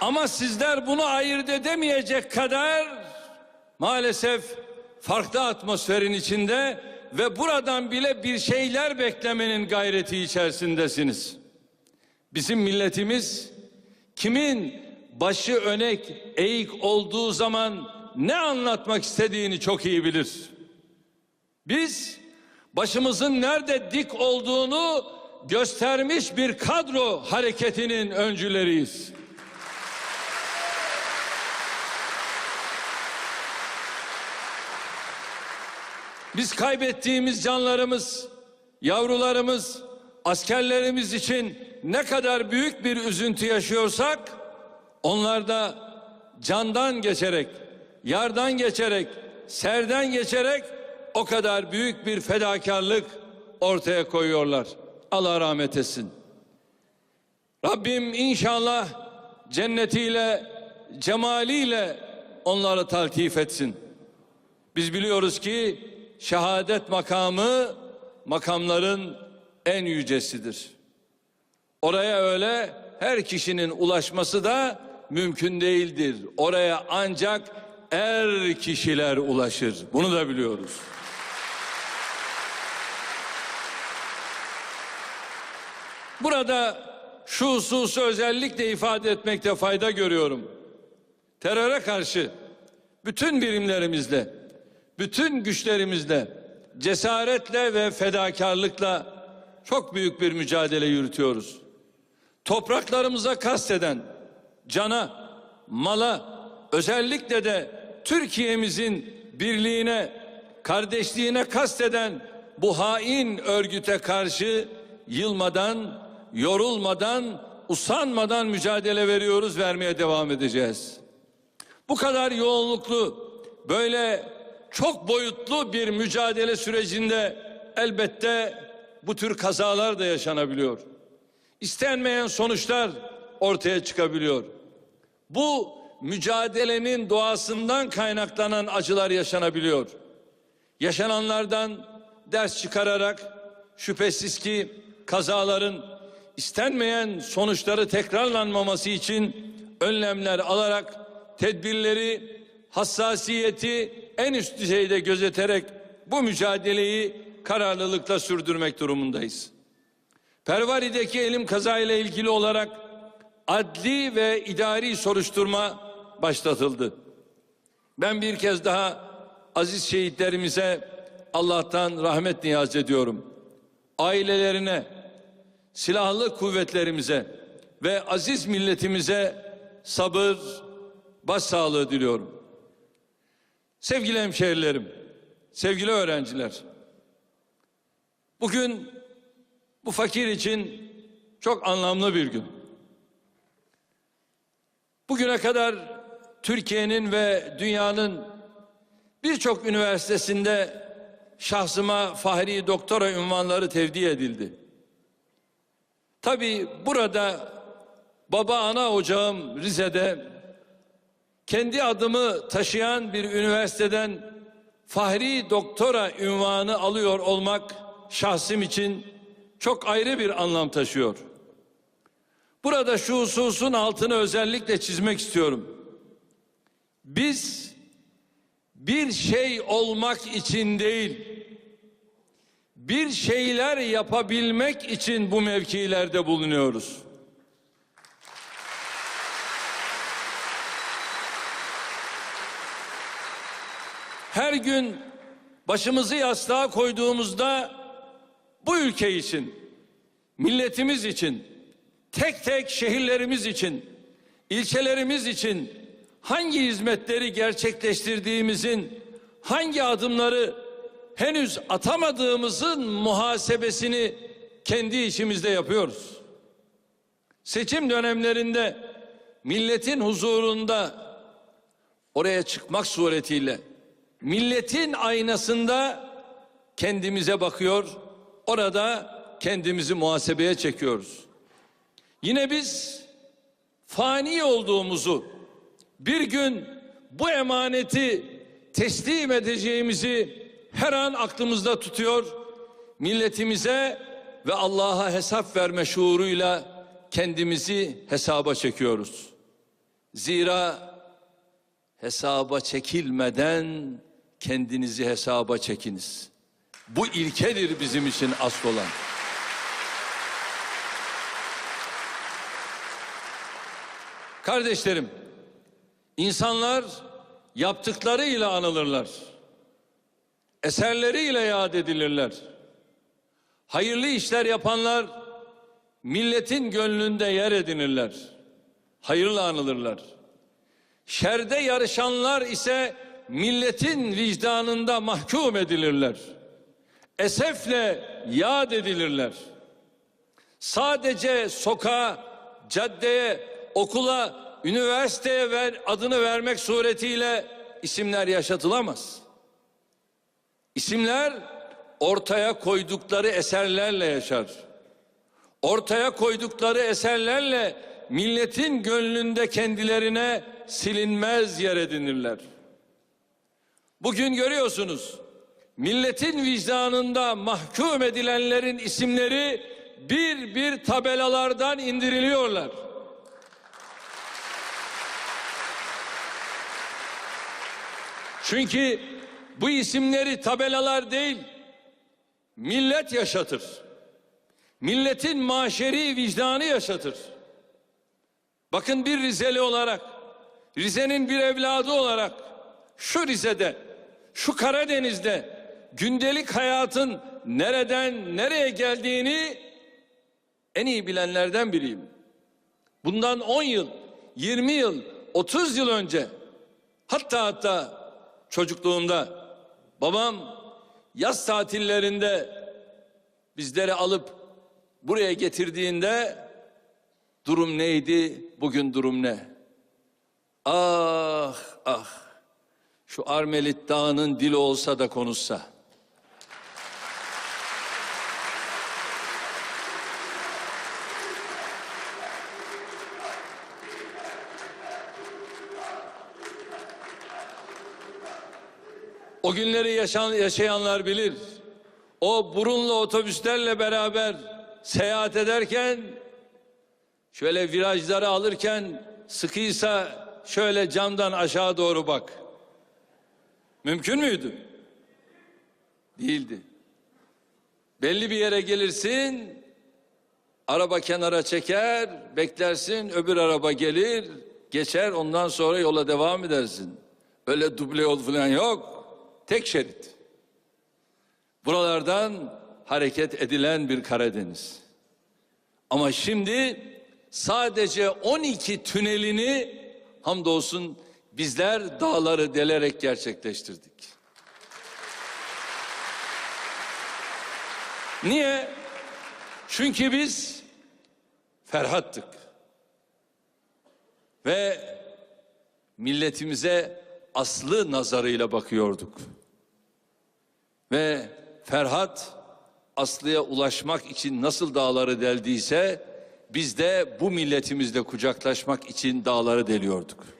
Ama sizler bunu ayırt edemeyecek kadar maalesef farklı atmosferin içinde ve buradan bile bir şeyler beklemenin gayreti içerisindesiniz. Bizim milletimiz kimin başı önek eğik olduğu zaman ne anlatmak istediğini çok iyi bilir. Biz başımızın nerede dik olduğunu göstermiş bir kadro hareketinin öncüleriyiz. Biz kaybettiğimiz canlarımız, yavrularımız, askerlerimiz için ne kadar büyük bir üzüntü yaşıyorsak onlar da candan geçerek, yardan geçerek, serden geçerek o kadar büyük bir fedakarlık ortaya koyuyorlar. Allah rahmet etsin. Rabbim inşallah cennetiyle, cemaliyle onları taltif etsin. Biz biliyoruz ki şehadet makamı makamların en yücesidir. Oraya öyle her kişinin ulaşması da mümkün değildir. Oraya ancak er kişiler ulaşır. Bunu da biliyoruz. Burada şu hususu özellikle ifade etmekte fayda görüyorum. Teröre karşı bütün birimlerimizle, bütün güçlerimizle, cesaretle ve fedakarlıkla çok büyük bir mücadele yürütüyoruz. Topraklarımıza kasteden, cana, mala, özellikle de Türkiye'mizin birliğine, kardeşliğine kasteden bu hain örgüte karşı yılmadan, yorulmadan, usanmadan mücadele veriyoruz, vermeye devam edeceğiz. Bu kadar yoğunluklu, böyle çok boyutlu bir mücadele sürecinde elbette bu tür kazalar da yaşanabiliyor. İstenmeyen sonuçlar ortaya çıkabiliyor. Bu mücadelenin doğasından kaynaklanan acılar yaşanabiliyor. Yaşananlardan ders çıkararak şüphesiz ki kazaların istenmeyen sonuçları tekrarlanmaması için önlemler alarak tedbirleri hassasiyeti en üst düzeyde gözeterek bu mücadeleyi kararlılıkla sürdürmek durumundayız. Pervari'deki elim kazayla ilgili olarak adli ve idari soruşturma başlatıldı. Ben bir kez daha aziz şehitlerimize Allah'tan rahmet niyaz ediyorum. Ailelerine, silahlı kuvvetlerimize ve aziz milletimize sabır, başsağlığı diliyorum. Sevgili hemşehrilerim, sevgili öğrenciler. Bugün bu fakir için çok anlamlı bir gün. Bugüne kadar Türkiye'nin ve dünyanın birçok üniversitesinde şahsıma fahri doktora ünvanları tevdi edildi. Tabi burada baba ana ocağım Rize'de kendi adımı taşıyan bir üniversiteden fahri doktora ünvanı alıyor olmak şahsım için çok ayrı bir anlam taşıyor. Burada şu hususun altını özellikle çizmek istiyorum. Biz bir şey olmak için değil, bir şeyler yapabilmek için bu mevkilerde bulunuyoruz. Her gün başımızı yastığa koyduğumuzda bu ülke için, milletimiz için, tek tek şehirlerimiz için, ilçelerimiz için hangi hizmetleri gerçekleştirdiğimizin, hangi adımları henüz atamadığımızın muhasebesini kendi içimizde yapıyoruz. Seçim dönemlerinde milletin huzurunda oraya çıkmak suretiyle milletin aynasında kendimize bakıyor, orada kendimizi muhasebeye çekiyoruz. Yine biz fani olduğumuzu, bir gün bu emaneti teslim edeceğimizi her an aklımızda tutuyor, milletimize ve Allah'a hesap verme şuuruyla kendimizi hesaba çekiyoruz. Zira hesaba çekilmeden kendinizi hesaba çekiniz. Bu ilkedir bizim için asıl olan. Kardeşlerim, insanlar yaptıklarıyla anılırlar. Eserleriyle yad edilirler. Hayırlı işler yapanlar milletin gönlünde yer edinirler. Hayırla anılırlar. Şerde yarışanlar ise milletin vicdanında mahkum edilirler. Esefle yad edilirler. Sadece sokağa, caddeye, okula, üniversiteye ver, adını vermek suretiyle isimler yaşatılamaz. İsimler ortaya koydukları eserlerle yaşar. Ortaya koydukları eserlerle milletin gönlünde kendilerine silinmez yer edinirler. Bugün görüyorsunuz milletin vicdanında mahkum edilenlerin isimleri bir bir tabelalardan indiriliyorlar. Çünkü bu isimleri tabelalar değil millet yaşatır. Milletin maşeri vicdanı yaşatır. Bakın bir Rizeli olarak, Rize'nin bir evladı olarak şu Rize'de, şu Karadeniz'de gündelik hayatın nereden nereye geldiğini en iyi bilenlerden biriyim. Bundan 10 yıl, 20 yıl, 30 yıl önce hatta hatta çocukluğumda babam yaz tatillerinde bizleri alıp buraya getirdiğinde durum neydi, bugün durum ne? Ah ah şu Armelit Dağı'nın dili olsa da konuşsa. O günleri yaşayan, yaşayanlar bilir. O burunlu otobüslerle beraber seyahat ederken şöyle virajları alırken sıkıysa şöyle camdan aşağı doğru bak. Mümkün müydü? Değildi. Belli bir yere gelirsin, araba kenara çeker, beklersin, öbür araba gelir, geçer, ondan sonra yola devam edersin. Öyle duble yol falan yok. Tek şerit. Buralardan hareket edilen bir Karadeniz. Ama şimdi sadece 12 tünelini hamdolsun bizler dağları delerek gerçekleştirdik. Niye? Çünkü biz Ferhat'tık. Ve milletimize aslı nazarıyla bakıyorduk. Ve Ferhat Aslı'ya ulaşmak için nasıl dağları deldiyse biz de bu milletimizle kucaklaşmak için dağları deliyorduk.